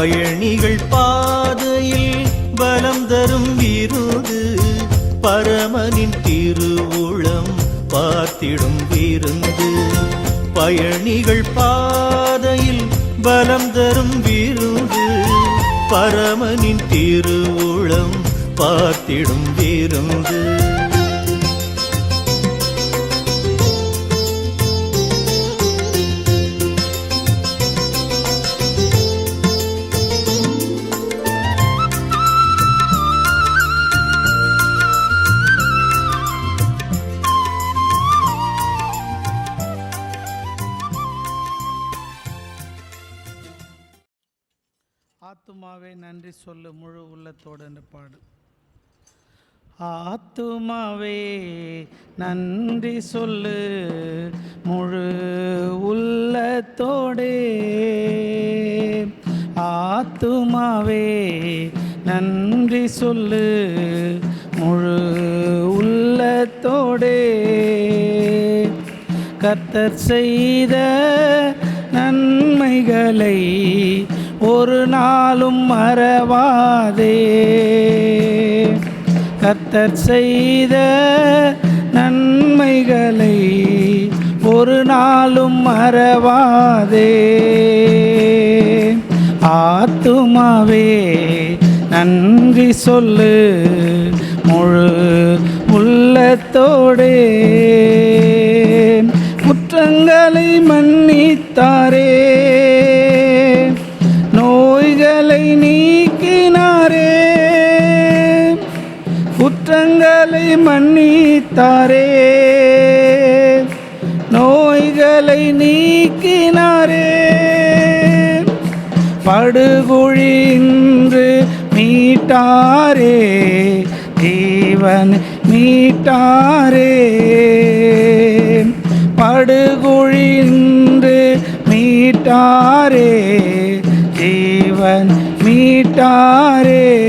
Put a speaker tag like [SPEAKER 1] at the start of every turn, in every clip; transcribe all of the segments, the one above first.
[SPEAKER 1] பயணிகள் பாதையில் பலம் தரும் விருது பரமனின் திருவுளம் பார்த்திடும் விருந்து. பயணிகள் பாதையில் பலம் தரும் விருது பரமனின் திருவுளம் பார்த்திடும் விருந்து.
[SPEAKER 2] ஆத்துமாவே நன்றி சொல்லு முழு உள்ளத்தோடு என்று பாடு. ஆத்துமாவே நன்றி சொல்லு முழு உள்ளத்தோடே. ஆத்துமாவே நன்றி சொல்லு முழு உள்ளத்தோடே. கத்தர் செய்த நன்மைகளை ஒரு நாளும் மறவாதே. கத்தர் செய்த நன்மைகளை ஒரு நாளும் மறவாதே. ஆத்துமாவே நன்றி சொல்லு முழு உள்ளத்தோடே. குற்றங்களை மன்னித்தாரே. மன்னித்தாரே. நோய்களை நீக்கினாரே. படுகுழின்று மீட்டாரே. ஜீவன் மீட்டாரே. படுகுழின்று மீட்டாரே. ஜீவன் மீட்டாரே.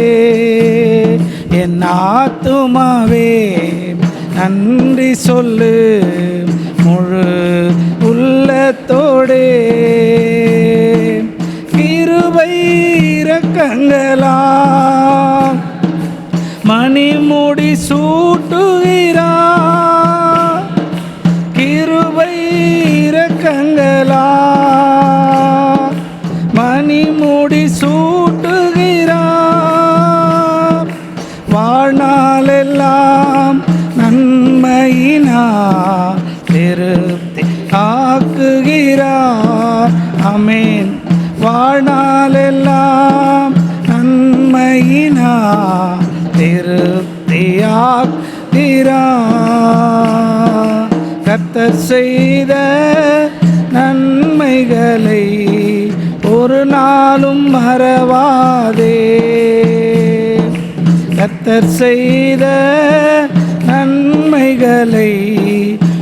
[SPEAKER 2] என் ஆத்துமாவே நன்றி சொல்லு முழு உள்ளத்தோடே. கிருபை இறக்கங்களா மணிமுடி அமேன் வாழ்நாளெல்லாம் நன்மையினா திருப்தியாக்குகிறார் கர்த்தர் செய்த நன்மைகளை ஒரு நாளும் மறவாதே. கத்தர் செய்த நன்மைகளை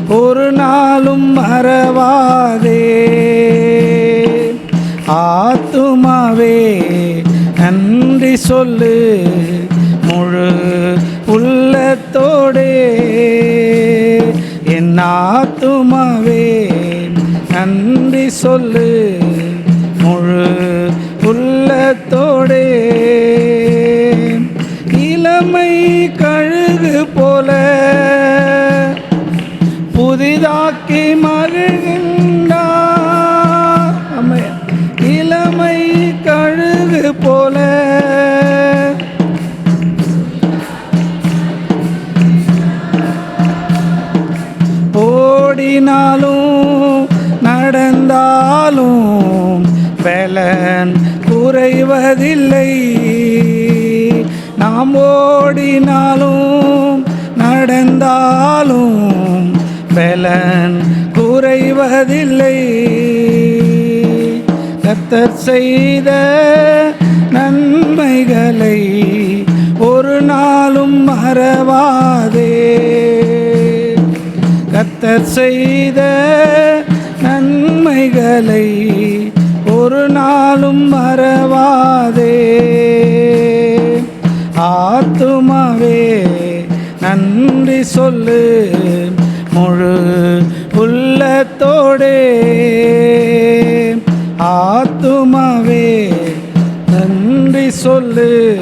[SPEAKER 2] ஒரு நாளும் மறவாதே. ஆத்துமாவே நன்றி சொல்லு முழு உள்ளத்தோடே. என் ஆத்துமாவே நன்றி சொல்லு முழு உள்ளத்தோடே. இளமை கழுகு போல புதிதாக்கி மறு செய்த நன்மைகளை ஒரு நாளும் மறவாதே. ஆத்துமாவே நன்றி சொல்லு முழு உள்ளத்தோடே. ஆத்துமாவே நன்றி சொல்லு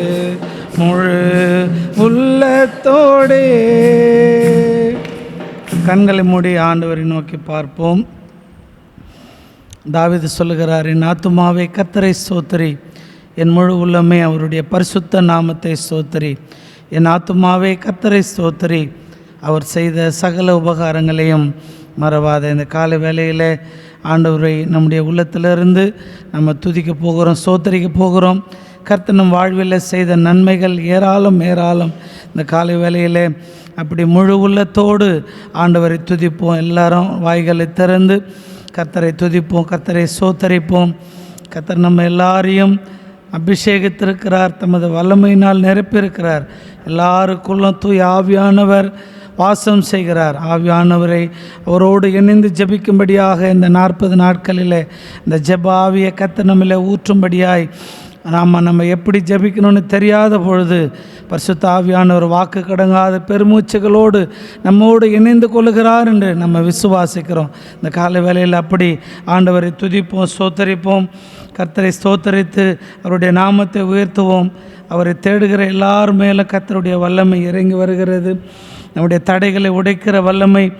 [SPEAKER 2] முழு உள்ளத்தோடே. கண்களை மூடி ஆண்டவரை நோக்கி பார்ப்போம். தாவிது சொல்லுகிறார் என் ஆத்துமாவை கத்தரை சோத்தரி என் முழு உள்ளமே அவருடைய பரிசுத்த நாமத்தை சோத்திரி என் ஆத்துமாவை கத்தரை சோத்தரி அவர் செய்த சகல உபகாரங்களையும் மறவாத. இந்த காலை வேலையில் ஆண்டவரை நம்முடைய உள்ளத்திலிருந்து நம்ம துதிக்க போகிறோம் ஸ்தோத்தரிக்க போகிறோம். கர்த்தனும் வாழ்வில் செய்த நன்மைகள் ஏராளம் ஏராளம். இந்த காலை வேலையில் அப்படி முழு உள்ளத்தோடு ஆண்டவரை துதிப்போம். எல்லாரும் வாய்களை திறந்து கர்த்தரை துதிப்போம் கர்த்தரை சோத்தரிப்போம் கர்த்தர் நம்ம எல்லாரையும் அபிஷேகித்திருக்கிறார் தமது வல்லமையினால் நிரப்பியிருக்கிறார். எல்லாருக்குள்ளும் தூய் ஆவியானவர் வாசம் செய்கிறார். ஆவியானவரை அவரோடு இணைந்து ஜெபிக்கும்படியாக இந்த நாற்பது நாட்களில் இந்த ஜப ஆவியை கத்த ஊற்றும்படியாய் நாம் நம்ம எப்படி ஜெபிக்கணும்னு தெரியாத பொழுது பரிசுத்தாவியான ஒரு வாக்கு கடங்காத பெருமூச்சுகளோடு நம்மோடு இணைந்து கொள்கிறார் என்று நம்ம விசுவாசிக்கிறோம். இந்த காலை வேலையில் அப்படி ஆண்டவரை துதிப்போம் ஸ்தோத்தரிப்போம். கர்த்தரை ஸ்தோத்தரித்து அவருடைய நாமத்தை உயர்த்துவோம். அவரை தேடுகிற எல்லார் மேலே கர்த்தருடைய வல்லமை இறங்கி வருகிறது. நம்முடைய தடைகளை உடைக்கிற வல்லமை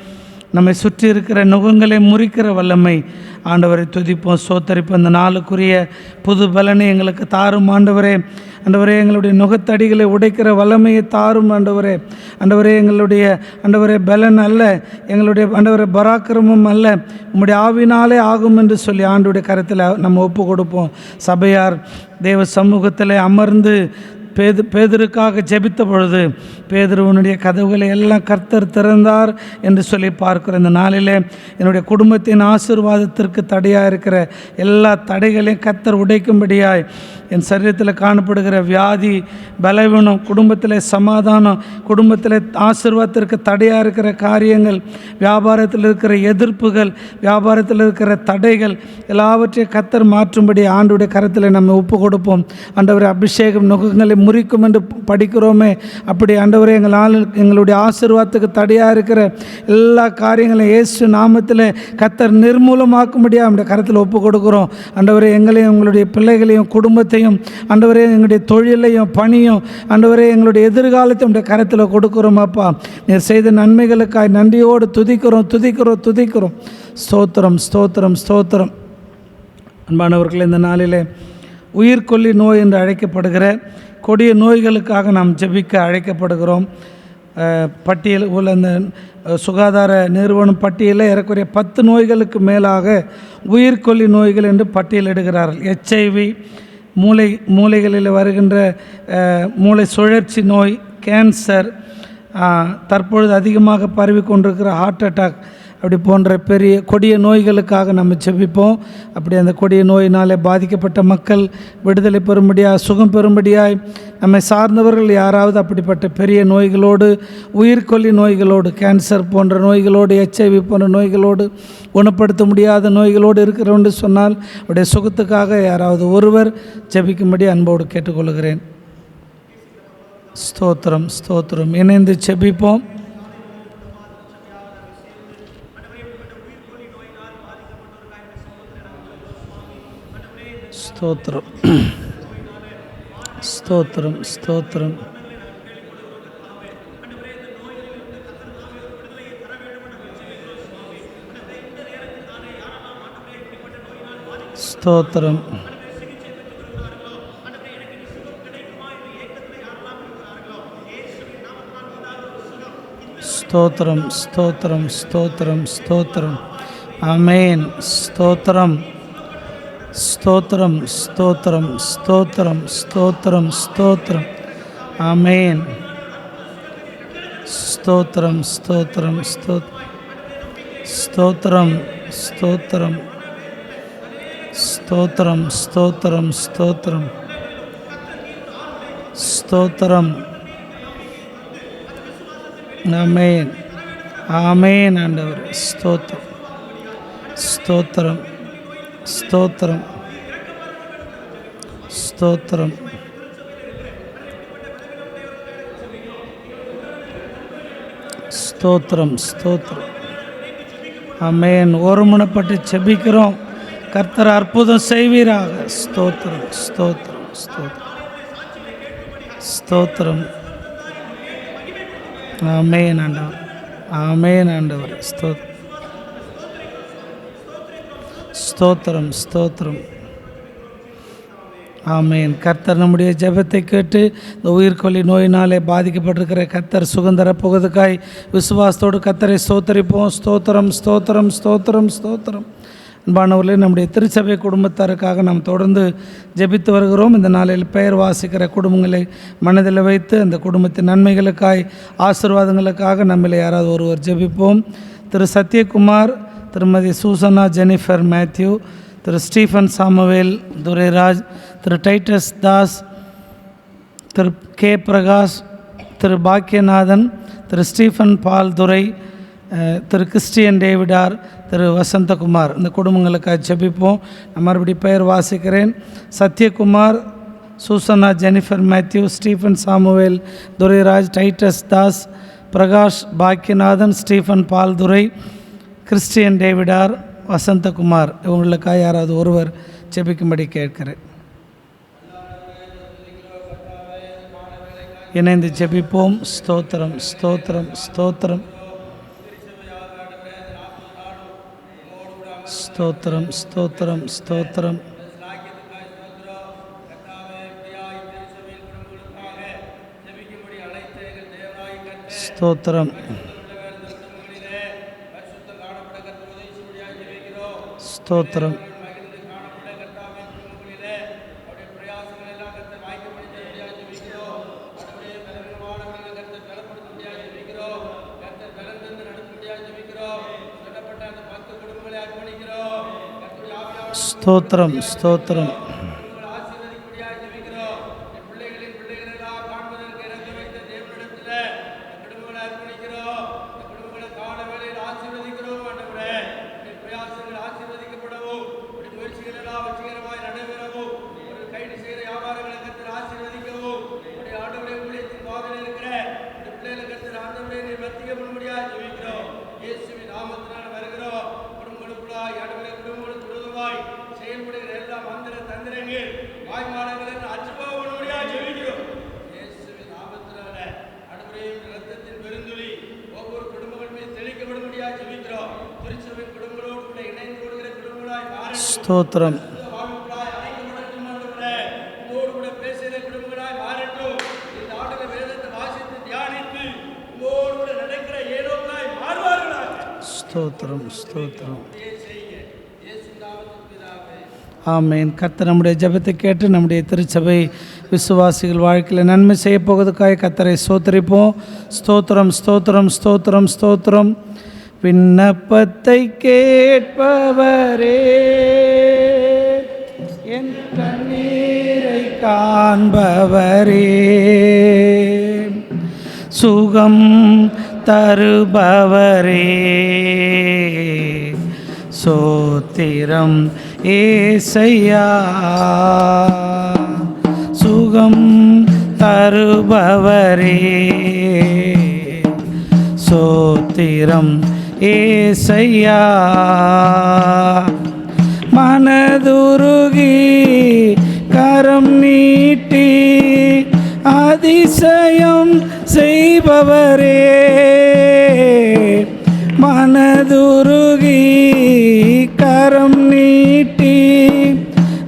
[SPEAKER 2] நம்மை சுற்றி இருக்கிற நுகங்களை முறிக்கிற வல்லமை. ஆண்டவரை துதிப்போம் சோத்தரிப்போம் இந்த நாளுக்குரிய புது பலனை எங்களுக்கு தாரும் ஆண்டவரே. ஆண்டவரே எங்களுடைய நுகத்தடிகளை உடைக்கிற வல்லமையை தாரும் ஆண்டவரே. ஆண்டவரே எங்களுடைய ஆண்டவரே பலன் அல்ல. எங்களுடைய ஆண்டவரே பராக்கிரமம் அல்ல. உம்முடைய ஆவினாலே ஆகும் என்று சொல்லி ஆண்டுடைய கருத்தில் நம்ம ஒப்பு கொடுப்போம் சபையார் தேவ சமூகத்தில் அமர்ந்து பேது பேதருக்காக ஜெபித்த பொழுது பேதருவனுடைய கதவுகளை எல்லாம் கர்த்தர் திறந்தார் என்று சொல்லி பார்க்கிற இந்த நாளிலே என்னுடைய குடும்பத்தின் ஆசீர்வாதத்திற்கு தடையாக இருக்கிற எல்லா தடைகளையும் கர்த்தர் உடைக்கும்படியாய் என் சரீரத்தில் காணப்படுகிற வியாதி பலவீனம் குடும்பத்தில் சமாதானம் குடும்பத்தில் ஆசிர்வாதத்திற்கு தடையாக இருக்கிற காரியங்கள் வியாபாரத்தில் இருக்கிற எதிர்ப்புகள் வியாபாரத்தில் இருக்கிற தடைகள் எல்லாவற்றையும் கத்தர் மாற்றும்படி ஆண்டுடைய கரத்தில் நம்ம ஒப்பு கொடுப்போம் ஆண்டவரை அபிஷேகம் நுகங்களை முறிக்கும் என்று படிக்கிறோமே. அப்படி ஆண்டவரே எங்கள் ஆள் எங்களுடைய ஆசிர்வாதத்துக்கு தடையாக இருக்கிற எல்லா காரியங்களையும் இயேசு நாமத்தில் கத்தர் நிர்மூலமாக்கும்படியாக நம்முடைய கரத்தில் ஒப்பு கொடுக்குறோம் ஆண்டவரே எங்களையும் எங்களுடைய பிள்ளைகளையும் குடும்பத்தையும் ஆண்டவரே எங்களுடைய தொழிலையும் பணியும் ஆண்டவரே எங்களுடைய எதிர்காலத்தை உடைய கரத்தில் கொடுக்குறோம் அப்பா. நீர் செய்த நன்மைகளுக்காய் நன்றியோடு துதிக்கிறோம் துதிக்கிறோம் துதிக்கிறோம். ஸ்தோத்திரம் ஸ்தோத்திரம் ஸ்தோத்திரம். அன்பானவர்கள் இந்த நாளிலே உயிர்கொல்லி நோய் என்று அழைக்கப்படுகிற கொடிய நோய்களுக்காக நாம் ஜெபிக்க அழைக்கப்படுகிறோம். பட்டியல் உள்ள அந்த சுகாதார நிறுவனம் பட்டியலில் ஏறக்குறைய பத்து நோய்களுக்கு மேலாக உயிர்கொல்லி நோய்கள் என்று பட்டியலிடுகிறார்கள். எச்ஐவி மூளை மூளைகளில் வருகின்ற மூளை சுழற்சி நோய் கேன்சர் தற்பொழுது அதிகமாக பரவி கொண்டிருக்கிற ஹார்ட் அட்டாக் அப்படி போன்ற பெரிய கொடிய நோய்களுக்காக நம்ம செபிப்போம் அப்படி அந்த கொடிய நோயினாலே பாதிக்கப்பட்ட மக்கள் விடுதலை பெறும்படியாக சுகம் பெறும்படியாய் நம்மை சார்ந்தவர்கள் யாராவது அப்படிப்பட்ட பெரிய நோய்களோடு உயிர்கொல்லி நோய்களோடு கேன்சர் போன்ற நோய்களோடு எச்ஐவி போன்ற நோய்களோடு குணப்படுத்த முடியாத நோய்களோடு இருக்கிறோன்னு சொன்னால் அவருடைய சுகத்துக்காக யாராவது ஒருவர் ஜெபிக்கும்படி அன்போடு கேட்டுக்கொள்கிறேன். ஸ்தோத்திரம் ஸ்தோத்திரம். இணைந்து செபிப்போம் ஸ்தோத்திரம். ஸ்தோத்திரம் ஸ்தோத்திரம். ஸ்தோத்திரம். ஸ்தோத்திரம் ஸ்தோத்திரம் ஸ்தோத்திரம் ஸ்தோத்திரம். அமேன் ஸ்தோத்திரம். ஸ்தோத்திரம் ஸ்தோத்திரம் ஸ்தோத்திரம் ஸ்தோத்திரம் ஸ்தோத்திரம். அமேன் ஸ்தோத்திரம் ஸ்தோத்திரம் ஸ்தோத் ஸ்தோத்திரம் ஸ்தோத்திரம். ஸ்தோத்திரம் ஸ்தோத்திரம் ஸ்தோத்திரம். ஸ்தோத்திரம். அமேன் ஆமேன் ஆண்டவர். ஸ்தோத்திரம். ஸ்தோத்திரம். ஸ்தோத்திரம். ஸ்தோத்திரம். ஸ்தோத்திரம் ஸ்தோத்திரம். அமேன் ஒருமுனைப்பட்டு செபிக்கிறோம் கர்த்தர் அற்புதம் செய்வீராக. ஸ்தோத்திரம் ஸ்தோத்திரம் ஸ்தோத்திரம். ஸ்தோத்திரம். ஆமென் ஆண்டவர். ஆமென் ஆண்டவர். ஸ்தோத் ஸ்தோத்திரம் ஸ்தோத்திரம். ஆமேன். கர்த்தர் நம்முடைய ஜெபத்தை கேட்டு இந்த உயிர்கொல்லி நோயினாலே பாதிக்கப்பட்டிருக்கிற கர்த்தர் சுகந்தர புகதுக்காய் விசுவாசத்தோடு கர்த்தரை ஸ்தோத்தரிப்போம். ஸ்தோத்திரம் ஸ்தோத்திரம் ஸ்தோத்திரம் ஸ்தோத்திரம். அன்பானவர்களே நம்முடைய திருச்சபை குடும்பத்தாருக்காக நாம் தொடர்ந்து ஜெபித்து வருகிறோம். இந்த நாளில் பெயர் வாசிக்கிற குடும்பங்களை மனதில் வைத்து அந்த குடும்பத்தின் நன்மைகளுக்காய் ஆசீர்வாதங்களுக்காக நம்மளை யாராவது ஒருவர் ஜெபிப்போம். Thiru Sathyakumar Thirumathi Susana Jennifer Matthew Thiru Stephen Samuel Durairaj Thiru Titus Das Thiru K Prakash Thiru Bakkiyanathan Thiru Stephen Paul Durai Thiru Christian Davidar Thiru Vasanthakumar. இந்த குடும்பங்களுக்காக ஜெபிப்போம். நான் மறுபடி பெயர் வாசிக்கிறேன். Sathyakumar Susana Jennifer Matthew Stephen Samuel Durairaj Titus Das Prakash Bakkiyanathan Stephen Paul Durai Christian Davidar Vasanthakumar இவங்களுக்காக யாராவது ஒருவர் ஜெபிக்கும்படி கேட்கிறேன். இணைந்து ஜெபிப்போம். ஸ்தோத்திரம் ஸ்தோத்திரம் ஸ்தோத்திரம். ஸ்தோத்திரம் ஸ்தோத்திரம் ஸ்தோத்திரம். ஸ்தோத்திரம். ஸ்தோத்திரம். ஸ்தோத்திரம் ஸ்தோத்திரம். ஸ்தோத்திரம். ஸ்தோத்திரம் ஸ்தோத்திரம். ஆமேன். கர்த்தர் நம்முடைய ஜபத்தை கேட்டு நம்முடைய திருச்சபை விசுவாசிகள் வாழ்க்கையில் நன்மை செய்ய போகிறதுக்காக கத்தரை ஸ்தோத்தரிப்போம். ஸ்தோத்திரம் ஸ்தோத்திரம் ஸ்தோத்திரம் ஸ்தோத்திரம். விண்ணப்பத்தை கேட்பவரே. கண்ணீரை காண்பவரே. சுகம் தருபவரே. சோத்திரம் ஏசையா. சுகம் தருபவரே. சோத்திரம் ஏசையா. மனதுருகி கரம் நீட்டி அதிசயம் செய்பவரே. மனதுருகி கரம் நீட்டி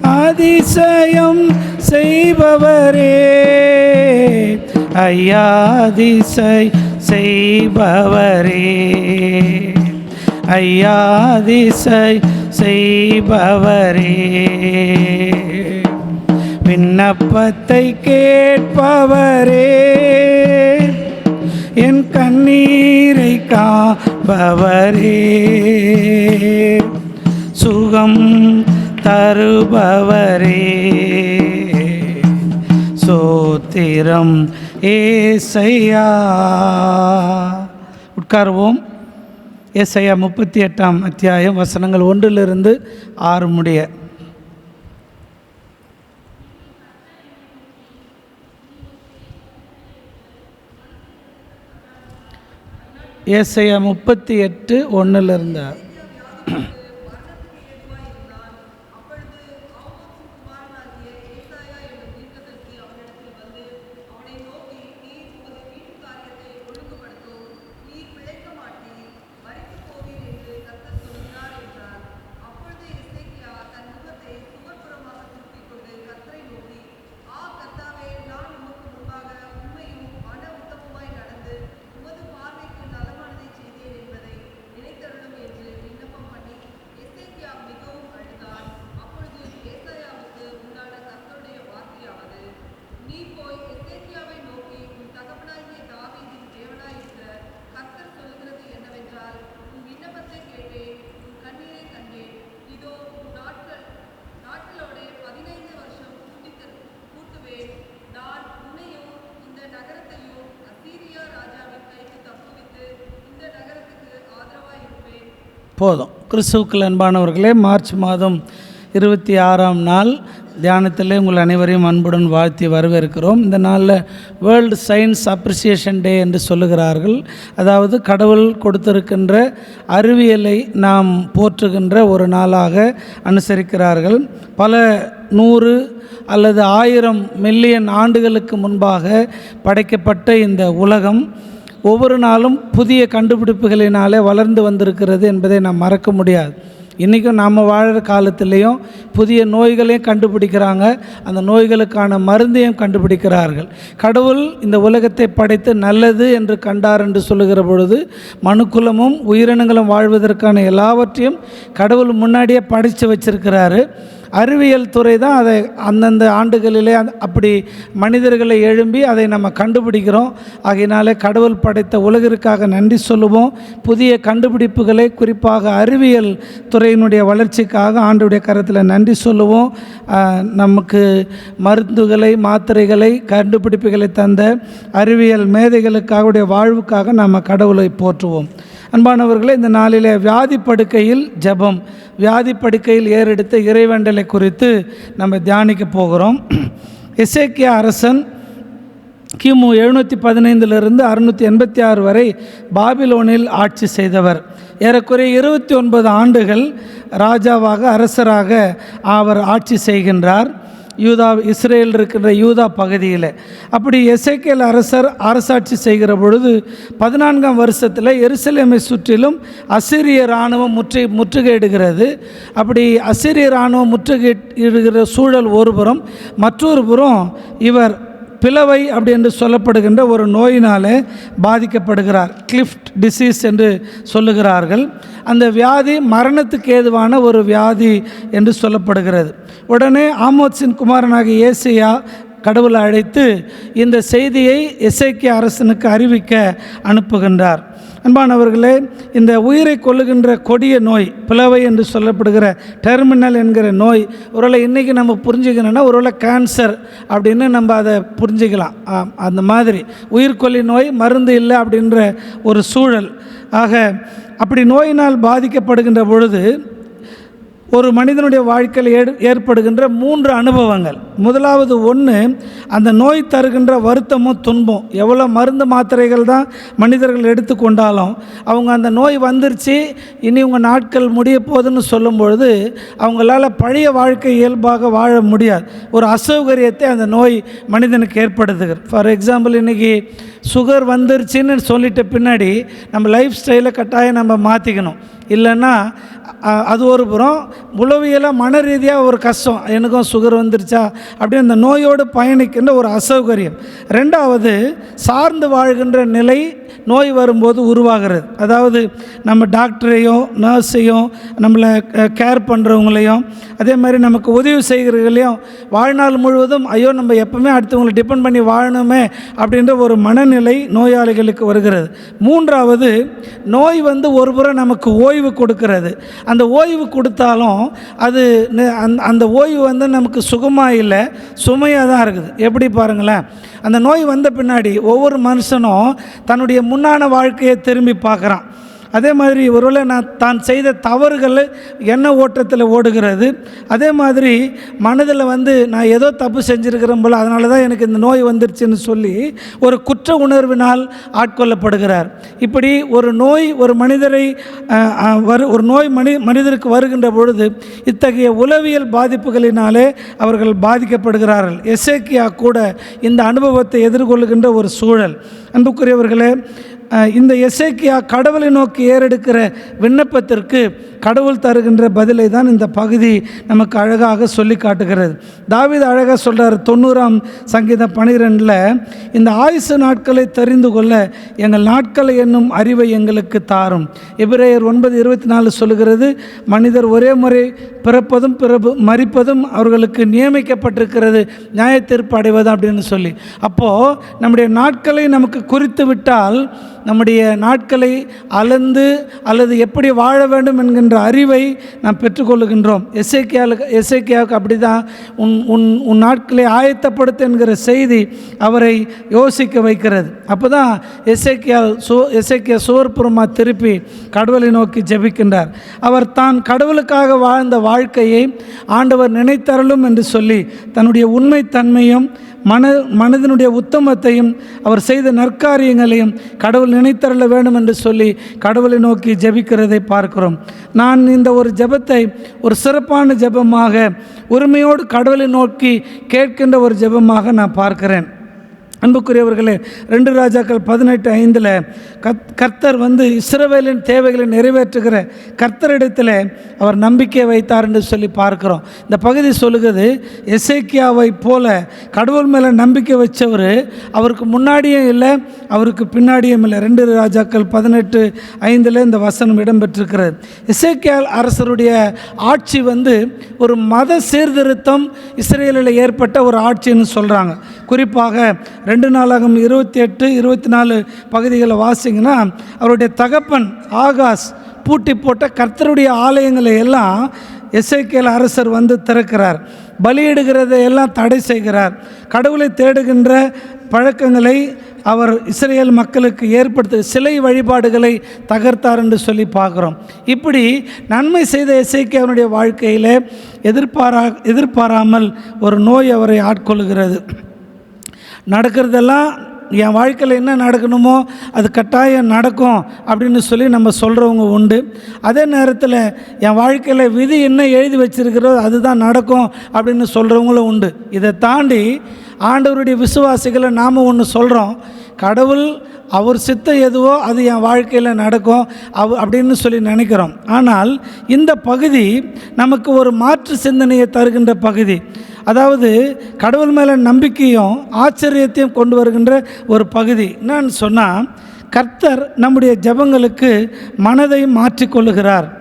[SPEAKER 2] அதிசயம் செய்பவரே. ஐயாதிசை செய்பவரே. ஐயாதிசை செய்பவரே. விண்ணப்பத்தை கேட்பவரே. என் கண்ணீரை காப்பவரே சுகம் தருபவரே. சோத்திரம் ஏசையா. உட்காருவோம். ஏசையா முப்பத்தி எட்டாம் அத்தியாயம் வசனங்கள் ஒன்றிலிருந்து ஆறு முடிய. ஏசையா முப்பத்தி எட்டு ஒன்றிலிருந்து ஆறு
[SPEAKER 3] நீ போய் எசேக்கியாவை நோக்கி உன் தகப்பனாகிய தாவீதின் தேவனாயிருக்கிற கர்த்தர் சொல்லுகிறது என்னவென்றால் உன் விண்ணப்பத்தை கேட்டேன் உன் கண்ணீரை கண்டேன் இதோ உன் நாட்கள் நாட்களோட பதினைந்து வருஷம் கூட்டித்து கூட்டுவேன் நான் உன்னையும் இந்த நகரத்தையும் அசீரியா ராஜாவின் கைக்கு தப்புவித்து இந்த நகரத்துக்கு ஆதரவாய் இருப்பேன்
[SPEAKER 2] போதும். கிறிஸ்துவுக்கள் அன்பானவர்களே மார்ச் மாதம் இருபத்தி ஆறாம் நாள் தியானத்திலே உங்கள் அனைவரையும் அன்புடன் வாழ்த்தி வரவேற்கிறோம். இந்த நாளில் வேர்ல்டு சயின்ஸ் அப்ரிசியேஷன் டே என்று சொல்லுகிறார்கள். அதாவது கடவுள் கொடுத்திருக்கின்ற அறிவியலை நாம் போற்றுகின்ற ஒரு நாளாக அனுசரிக்கிறார்கள். பல நூறு அல்லது ஆயிரம் மில்லியன் ஆண்டுகளுக்கு முன்பாக படைக்கப்பட்ட இந்த உலகம் ஒவ்வொரு நாளும் புதிய கண்டுபிடிப்புகளினாலே வளர்ந்து வந்திருக்கிறது என்பதை நாம் மறக்க முடியாது. இன்றைக்கும் நாம் வாழ்கிற காலத்திலையும் புதிய நோய்களையும் கண்டுபிடிக்கிறாங்க. அந்த நோய்களுக்கான மருந்தையும் கண்டுபிடிக்கிறார்கள். கடவுள் இந்த உலகத்தை படைத்து நல்லது என்று கண்டார் என்று சொல்லுகிற பொழுது மனுக்குலமும் உயிரினங்களும் வாழ்வதற்கான எல்லாவற்றையும் கடவுள் முன்னாடியே படைத்து வச்சிருக்கிறாரு. அறிவியல் துறை தான் அதை அந்தந்த ஆண்டுகளிலே அந்த- அப்படி மனிதர்களை எழும்பி அதை நம்ம கண்டுபிடிக்கிறோம். ஆகையினாலே கடவுள் படைத்த உலகிற்காக நன்றி சொல்லுவோம். புதிய கண்டுபிடிப்புகளை குறிப்பாக அறிவியல் துறையினுடைய வளர்ச்சிக்காக ஆண்டுடைய கரத்தில் நன்றி சொல்லுவோம். நமக்கு மருந்துகளை மாத்திரைகளை கண்டுபிடிப்புகளை தந்த அறிவியல் மேதைகளுக்காக உடைய வாழ்வுக்காக நம்ம கடவுளை போற்றுவோம். அன்பானவர்களே இந்த நாளிலே வியாதி படுக்கையில் ஜெபம் வியாதி படுக்கையில் ஏறெடுத்த இறைவேண்டலை குறித்து நம்ம தியானிக்க போகிறோம். இசைக்கிய அரசன் கிமு எழுநூற்றி பதினைந்திலிருந்து அறுநூற்றி எண்பத்தி ஆறு வரை பாபிலோனில் ஆட்சி செய்தவர். ஏறக்குறைய இருபத்தி ஒன்பது ஆண்டுகள் ராஜாவாக அரசராக அவர் ஆட்சி செய்கின்றார். யூதா இஸ்ரேல் இருக்கின்ற யூதா பகுதியில். அப்படி எசைக்கேல் அரசர் அரசாட்சி செய்கிற பொழுது பதினான்காம் வருஷத்தில் எருசலேமை சுற்றிலும் அசிரிய இராணுவம் முற்று முற்றுகையிடுகிறது. அப்படி அசிரிய இராணுவம் முற்றுகையிடுகிற சூழல் ஒருபுறம் மற்றொரு புறம் இவர் பிளவை அப்படி என்று சொல்லப்படுகின்ற ஒரு நோயினாலே பாதிக்கப்படுகிறார். கிளிஃப்ட் டிசீஸ் என்று சொல்லுகிறார்கள். அந்த வியாதி மரணத்துக்கு ஏதுவான ஒரு வியாதி என்று சொல்லப்படுகிறது. உடனே ஆமோத்சின் குமாரனாகிய ஏசியா கடவுளை அழைத்து இந்த செய்தியை இசைக்கிய அரசனுக்கு அறிவிக்க அனுப்புகின்றார். அன்பானவர்களே இந்த உயிரை கொள்ளுகின்ற கொடிய நோய் பிளவை என்று சொல்லப்படுகிற டெர்மினல் என்கிற நோய் ஒருவேளை இன்றைக்கி நம்ம புரிஞ்சுக்கணுன்னா ஒருவேளை கேன்சர் அப்படின்னு நம்ம அதை புரிஞ்சுக்கலாம். ஆம், அந்த மாதிரி. உயிர்கொல்லி நோய் மருந்து இல்லை அப்படின்ற ஒரு சூழல். ஆக அப்படி நோயினால் பாதிக்கப்படுகின்ற பொழுது ஒரு மனிதனுடைய வாழ்க்கையில் ஏற் ஏற்படுகின்ற மூன்று அனுபவங்கள். முதலாவது ஒன்று அந்த நோய் தருகின்ற வருத்தமும் துன்பம். எவ்வளோ மருந்து மாத்திரைகள் தான் மனிதர்கள் எடுத்துக்கொண்டாலும் அவங்க அந்த நோய் வந்துருச்சு இனி உங்கள் நாட்கள் முடிய போகுதுன்னு சொல்லும் பொழுது அவங்களால பழைய வாழ்க்கை இயல்பாக வாழ முடியாது. ஒரு அசௌகரியத்தை அந்த நோய் மனிதனுக்கு ஏற்படுத்துகிறது. ஃபார் எக்ஸாம்பிள் இன்றைக்கி சுகர் வந்துருச்சுன்னு சொல்லிட்ட பின்னாடி நம்ம லைஃப் ஸ்டைலை கட்டாயம் நம்ம மாற்றிக்கணும் இல்லைன்னா அது ஒரு புறம். உளவியலாக மன ரீதியாக ஒரு கஷ்டம். எனக்கும் சுகர் வந்துருச்சா? அப்படின்னு அந்த நோயோடு பயணிக்கின்ற ஒரு அசௌகரியம். ரெண்டாவது சார்ந்து வாழ்கின்ற நிலை நோய் வரும்போது உருவாகிறது. அதாவது நம்ம டாக்டரையும் நர்ஸையும் நம்மளை கேர் பண்ணுறவங்களையும் அதே மாதிரி நமக்கு உதவி செய்கிறவர்களையும் வாழ்நாள் முழுவதும் ஐயோ நம்ம எப்பவுமே அடுத்தவங்களை டிபெண்ட் பண்ணி வாழணுமே அப்படின்ற ஒரு மனநிலை நோயாளிகளுக்கு வருகிறது. மூன்றாவது நோய் வந்து ஒரு புறம் நமக்கு ஓய்வு கொடுக்கிறது. அந்த ஓய்வு கொடுத்தாலும் அது அந்த அந்த ஓய்வு வந்து நமக்கு சுகமாக இல்லை சுமையாக தான் இருக்குது. எப்படி பாருங்களேன்? அந்த நோய் வந்த பின்னாடி ஒவ்வொரு மனுஷனும் தன்னுடைய முன்னான வாழ்க்கையை திரும்பி பார்க்குறான். அதே மாதிரி ஒருவேளை நான் தான் செய்த தவறுகள் எண்ண ஓட்டத்தில் ஓடுகிறது அதே மாதிரி மனதில் வந்து நான் ஏதோ தப்பு செஞ்சுருக்கிறேன் போல் அதனால தான் எனக்கு இந்த நோய் வந்துருச்சுன்னு சொல்லி ஒரு குற்ற உணர்வினால் ஆட்கொள்ளப்படுகிறார். இப்படி ஒரு நோய் ஒரு மனிதரை வரு ஒரு நோய் மனி மனிதருக்கு வருகின்ற பொழுது இத்தகைய உளவியல் பாதிப்புகளினாலே அவர்கள் பாதிக்கப்படுகிறார்கள். எசேக்கியா கூட இந்த அனுபவத்தை எதிர்கொள்கின்ற ஒரு சூழல். அன்புக்குரியவர்களே இந்த எசேக்கியா கடவுளை நோக்கி ஏறெடுக்கிற விண்ணப்பத்திற்கு கடவுள் தருகின்ற பதிலை தான் இந்த பகுதி நமக்கு அழகாக சொல்லி காட்டுகிறது. தாவித அழகாக சொல்கிறார் தொண்ணூறாம் சங்கீதம் பனிரெண்டில் இந்த ஆயுசு நாட்களை தெரிந்து கொள்ள எங்கள் நாட்களை என்னும் அறிவை எங்களுக்கு தாரும். எபிரேயர் ஒன்பது இருபத்தி நாலு சொல்லுகிறது மனிதர் ஒரே முறை பிறப்பதும் பிறப்பு மறிப்பதும் அவர்களுக்கு நியமிக்கப்பட்டிருக்கிறது நியாயத்தீர்ப்பு அடைவது? அப்படின்னு சொல்லி. அப்போது நம்முடைய நாட்களை நமக்கு குறித்து விட்டால் நம்முடைய நாட்களை அளந்து அல்லது எப்படி வாழ வேண்டும் என்கின்ற அறிவை நாம் பெற்றுக்கொள்ளுகின்றோம். எஸ்ஐக்கியாவுக்கு எஸ்ஐக்கியாவுக்கு அப்படி தான் உன் உன் உன் நாட்களை ஆயத்தப்படுத்து என்கிற செய்தி அவரை யோசிக்க வைக்கிறது. அப்போ தான் எஸ்ஐக்கியா சோ எஸ்ஐக்கியா சோர்புறமாக திருப்பி கடவுளை நோக்கி ஜெபிக்கின்றார். அவர் தான் கடவுளுக்காக வாழ்ந்த வாழ்க்கையை ஆண்டவர் நினைத்தரலும் என்று சொல்லி தன்னுடைய உண்மைத்தன்மையும் மன மனதினுடைய உத்தமத்தையும் அவர் செய்த நற்காரியங்களையும் கடவுள் நினைத்தரல வேண்டும் என்று சொல்லி கடவுளை நோக்கி ஜெபிக்கிறதை பார்க்கிறோம். நான் இந்த ஒரு ஜெபத்தை ஒரு சிறப்பான ஜெபமாக உரிமையோடு கடவுளை நோக்கி கேட்கின்ற ஒரு ஜெபமாக நான் பார்க்கிறேன். அன்புக்குரியவர்களே ரெண்டு ராஜாக்கள் பதினெட்டு ஐந்தில் கத் கர்த்தர் வந்து இஸ்ரவேலின் தேவைகளை நிறைவேற்றுகிற கர்த்தரிடத்தில் அவர் நம்பிக்கை வைத்தார் என்று சொல்லி பார்க்குறோம். இந்த பகுதி சொல்லுகிறது எசேக்கியாவை போல கடவுள் மேலே நம்பிக்கை வச்சவர் அவருக்கு முன்னாடியும் இல்லை அவருக்கு பின்னாடியும் இல்லை. ரெண்டு ராஜாக்கள் பதினெட்டு ஐந்தில் இந்த வசனம் இடம்பெற்றிருக்கிறது. எசேக்கியால் அரசருடைய ஆட்சி வந்து ஒரு மத சீர்திருத்தம் இஸ்ரேலில் ஏற்பட்ட ஒரு ஆட்சின்னு சொல்கிறாங்க குறிப்பாக ரெண்டு நாளாகும் இருபத்தி எட்டு இருபத்தி நாலு பகுதிகளை வாசிங்கன்னா அவருடைய தகப்பன் ஆகாஷ் பூட்டி போட்ட கர்த்தருடைய ஆலயங்களை எல்லாம் எஸ்ஐகேல் அரசர் வந்து திறக்கிறார். பலியிடுகிறதை எல்லாம் தடை செய்கிறார். கடவுளை தேடுகின்ற பழக்கங்களை அவர் இஸ்ரேல் மக்களுக்கு ஏற்படுத்த சிலை வழிபாடுகளை தகர்த்தார் என்று சொல்லி பார்க்குறோம். இப்படி நன்மை செய்த இசைக்கு அவனுடைய வாழ்க்கையில் எதிர்பாரா எதிர்பாராமல் ஒரு நோய் அவரை ஆட்கொள்கிறது. நடக்கிறதெல்லாம் என் வாழ்க்கையில் என்ன நடக்கணுமோ அது கட்டாயம் நடக்கும் அப்படின்னு சொல்லி நம்ம சொல்கிறவங்க உண்டு. அதே நேரத்தில் என் வாழ்க்கையில் விதி என்ன எழுதி வச்சிருக்கிறதோ அதுதான் நடக்கும் அப்படின்னு சொல்கிறவங்களும் உண்டு. இதை தாண்டி ஆண்டவருடைய விசுவாசிகளை நாம் ஒன்று சொல்கிறோம் கடவுள் அவர் சித்தம் எதுவோ அது என் வாழ்க்கையில் நடக்கும் அவ அப்படின்னு சொல்லி நினைக்கிறோம். ஆனால் இந்த பகுதி நமக்கு ஒரு மாற்று சிந்தனையை தருகின்ற பகுதி. அதாவது கடவுள் மேலே நம்பிக்கையும் ஆச்சரியத்தையும் கொண்டு வருகின்ற ஒரு பகுதி. என்னன்னு சொன்னால் கர்த்தர் நம்முடைய ஜெபங்களுக்கு மனதை மாற்றிக்கொள்ளுகிறார்.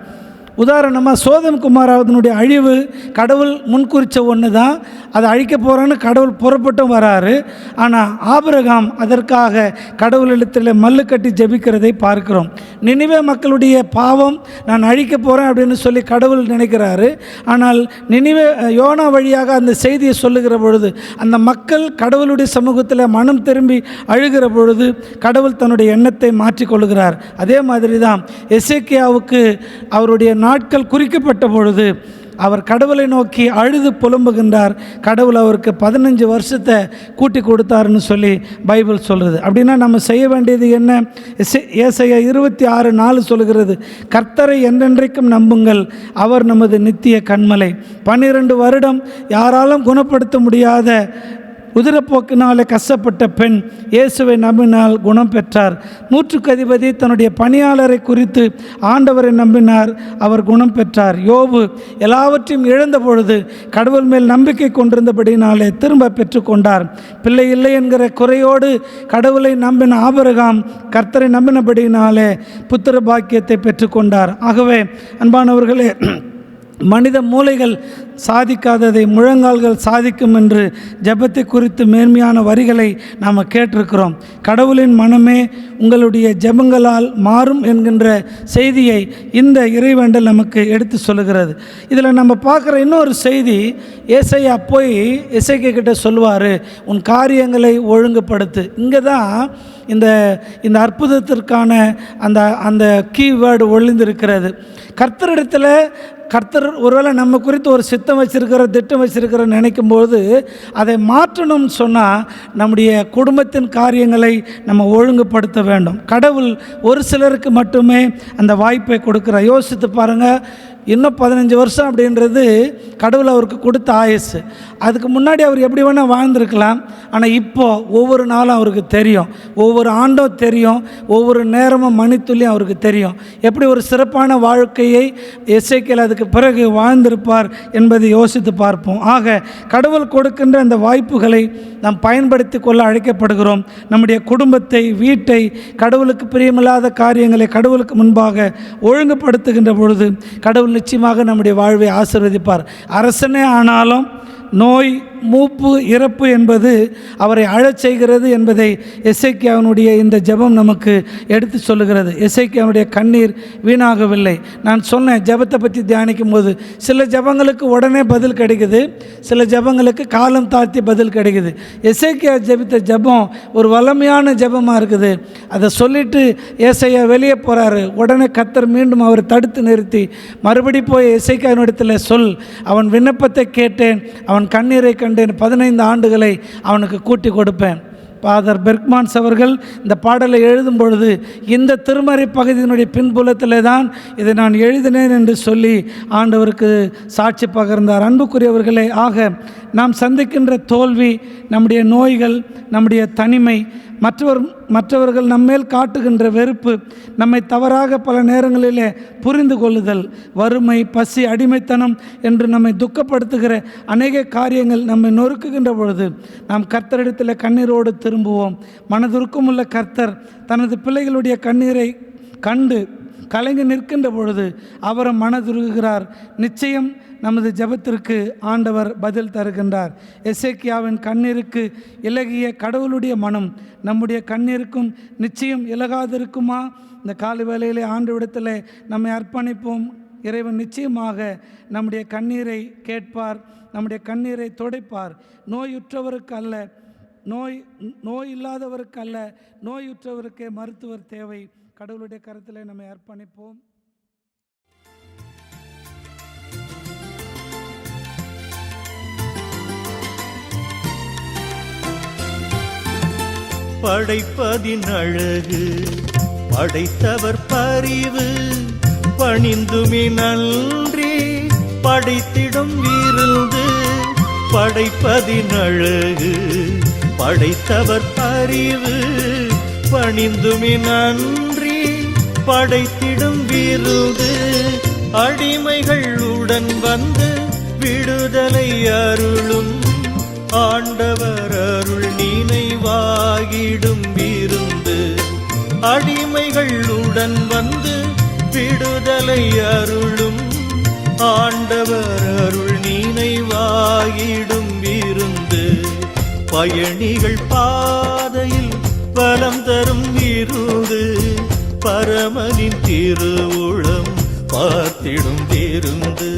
[SPEAKER 2] உதாரணமாக சோதம் குமாராவதனுடைய அழிவு கடவுள் முன்குறித்த ஒன்று தான் அதை அழிக்க போகிறான்னு கடவுள் புறப்பட்டும் வராரு. ஆனால் ஆபிரகாம் அதற்காக கடவுளிடத்தில் மல்லு கட்டி ஜெபிக்கிறதை பார்க்கிறோம். நினைவே மக்களுடைய பாவம் நான் அழிக்க போகிறேன் அப்படின்னு சொல்லி கடவுள் நினைக்கிறாரு. ஆனால் நினைவே யோனா வழியாக அந்த செய்தியை சொல்லுகிற பொழுது அந்த மக்கள் கடவுளுடைய சமூகத்தில் மனம் திரும்பி அழுகிற பொழுது கடவுள் தன்னுடைய எண்ணத்தை மாற்றிக்கொள்கிறார். அதே மாதிரி தான் எசேக்கியாவுக்கு அவருடைய நாட்கள் குறிக்கப்பட்ட பொழுது அவர் கடவுளை நோக்கி அழுது புலம்புகின்றார். கடவுள் அவருக்கு பதினஞ்சு வருஷத்தை கூட்டி கொடுத்தாருன்னு சொல்லி பைபிள் சொல்கிறது அப்படின்னா நம்ம செய்ய வேண்டியது என்ன? ஏசைய இருபத்தி ஆறு நாலு சொல்கிறது கர்த்தரை என்றென்றைக்கும் நம்புங்கள் அவர் நமது நித்திய கண்மலை. பன்னிரண்டு வருடம் யாராலும் குணப்படுத்த முடியாத உதிரப்போக்கினாலே கஷ்டப்பட்ட பெண் இயேசுவை நம்பினால் குணம் பெற்றார். நூற்றுக்கு அதிபதி தன்னுடைய பணியாளரை குறித்து ஆண்டவரை நம்பினார் அவர் குணம் பெற்றார். யோபு எல்லாவற்றையும் இழந்த பொழுது கடவுள் மேல் நம்பிக்கை கொண்டிருந்தபடினாலே திரும்ப பெற்றுக்கொண்டார். பிள்ளை இல்லை என்கிற குறையோடு கடவுளை நம்பின ஆபரகாம் கர்த்தரை நம்பினபடினாலே புத்திர பாக்கியத்தை பெற்றுக்கொண்டார். ஆகவே அன்பானவர்களே மனித மூளைகள் சாதிக்காததை முழங்கால்கள் சாதிக்கும் என்று ஜெபத்தை குறித்து மேன்மையான வரிகளை நாம் கேட்டிருக்கிறோம். கடவுளின் மனமே உங்களுடைய ஜெபங்களால் மாறும் என்கின்ற செய்தியை இந்த இறைவேண்டல் நமக்கு எடுத்து சொல்லுகிறது. இதில் நம்ம பார்க்குற இன்னொரு செய்தி இசையா போய் இசைக்கு கிட்ட சொல்லுவார் உன் காரியங்களை ஒழுங்குபடுத்து. இங்கே தான் இந்த இந்த அற்புதத்திற்கான அந்த அந்த கீவேர்டு ஒளிந்திருக்கிறது. கர்த்தரிடத்தில் கர்த்தர் ஒருவேளை நம்ம குறித்து ஒரு சித்தம் வச்சுருக்கிற திட்டம் வச்சுருக்கிற நினைக்கும் போது அதை மாற்றணும்னு சொன்னால் நம்முடைய குடும்பத்தின் காரியங்களை நம்ம ஒழுங்குபடுத்த வேண்டும். கடவுள் ஒரு சிலருக்கு மட்டுமே அந்த வாய்ப்பை கொடுக்குற யோசித்து பாருங்கள் இன்னும் பதினஞ்சு வருஷம் அப்படின்றது கடவுள் அவருக்கு கொடுத்த ஆயுசு. அதுக்கு முன்னாடி அவர் எப்படி வேணால் வாழ்ந்திருக்கலாம். ஆனால் இப்போது ஒவ்வொரு நாளும் அவருக்கு தெரியும். ஒவ்வொரு ஆண்டும் தெரியும். ஒவ்வொரு நேரமும் மணித்துள்ளியும் அவருக்கு தெரியும். எப்படி ஒரு சிறப்பான வாழ்க்கையை இசைக்கல் அதுக்கு பிறகு வாழ்ந்திருப்பார் என்பதை யோசித்து பார்ப்போம். ஆக கடவுள் கொடுக்கின்ற அந்த வாய்ப்புகளை நாம் பயன்படுத்தி கொள்ள அழைக்கப்படுகிறோம். நம்முடைய குடும்பத்தை வீட்டை கடவுளுக்கு பிரியமில்லாத காரியங்களை கடவுளுக்கு முன்பாக ஒழுங்குபடுத்துகின்ற பொழுது கடவுள் நிச்சயமாக நம்முடைய வாழ்வை ஆசீர்வதிப்பார். அரசனே ஆனாலும் நோய் மூப்பு இறப்பு என்பது அவரை அழச் செய்கிறது என்பதை எசைக்கியாவினுடைய இந்த ஜெபம் நமக்கு எடுத்து சொல்லுகிறது. எசைக்கியாவுடைய கண்ணீர் வீணாகவில்லை. நான் சொன்னேன் ஜெபத்தை பற்றி தியானிக்கும் போது சில ஜெபங்களுக்கு உடனே பதில் கிடைக்குது சில ஜெபங்களுக்கு காலம் தாழ்த்தி பதில் கிடைக்குது. இசைக்கியா ஜெபித்த ஜெபம் ஒரு வளமையான ஜெபமாக இருக்குது. அதை சொல்லிட்டு ஏசையா வெளியே போகிறாரு உடனே கத்தர் மீண்டும் அவரை தடுத்து நிறுத்தி மறுபடி போய் இசைக்காவினிடத்தில் சொல் அவன் விண்ணப்பத்தை கேட்டேன் அவன் கண்ணீரை ரெண்டு பதினைந்து ஆண்டுகளை அவனுக்கு கூட்டி கொடுப்பேன். ஃபாதர் பெர்க்மான்ஸ் அவர்கள் இந்த பாடலை எழுதும் பொழுது இந்த திருமறை பகுதியினுடைய பின்புலத்தில் தான் இதை நான் எழுதினேன் என்று சொல்லி ஆண்டவருக்கு சாட்சி பகர்ந்தார். அன்புக்குரியவர்களே ஆக நாம் சந்திக்கின்ற தோல்வி நம்முடைய நோய்கள் நம்முடைய தனிமை மற்றவர் மற்றவர்கள் நம்மேல் காட்டுகின்ற வெறுப்பு நம்மை தவறாக பல நேரங்களிலே புரிந்து கொள்ளுதல் வறுமை பசி அடிமைத்தனம் என்று நம்மை துக்கப்படுத்துகிற அநேக காரியங்கள் நம்மை நொறுக்குகின்ற பொழுது நாம் கர்த்தரிடத்தில் கண்ணீரோடு திரும்புவோம். மனதுருக்கமுள்ள கர்த்தர் தனது பிள்ளைகளுடைய கண்ணீரை கண்டு கலங்கி நிற்கின்ற பொழுது அவரும் மனதுருகுகிறார். நிச்சயம் நமது ஜெபத்திற்கு ஆண்டவர் பதில் தருகின்றார். எசேக்கியாவின் கண்ணீருக்கு இலகிய கடவுளுடைய மனம் நம்முடைய கண்ணீருக்கும் நிச்சயம் இலகாதிருக்குமா? இந்த காலை வேளையிலே ஆண்டு விடத்தில் நம்மை அர்ப்பணிப்போம். இறைவன் நிச்சயமாக நம்முடைய கண்ணீரை கேட்பார் நம்முடைய கண்ணீரை துடைப்பார். நோயுற்றவருக்கு அல்ல நோய் நோய் இல்லாதவருக்கு அல்ல நோயுற்றவருக்கே மருத்துவர் தேவை. கடவுளுடைய கருத்தில் நம்ம அர்ப்பணிப்போம்.
[SPEAKER 1] படைப்பதின் அழகு படைத்தவர் பரிவு பணிந்துமே நன்றி படைத்திடும் விருந்து படைப்பதின் அழகு படைத்தவர் பரிவு. பணிந்துமே நன்றி. படைத்திடும் விருது அடிமைகள் உடன் வந்து விடுதலை அருளும். ஆண்டவர் அருள் நினைவாகிடும் விருந்து. அடிமைகள் உடன் வந்து விடுதலை அருளும். ஆண்டவர் அருள் நினைவாகிடும் விருந்து. பயணிகள் பாதையில் பலம் தரும் இருந்து பரமனின் திருவுளம் பார்த்திடும் விருந்து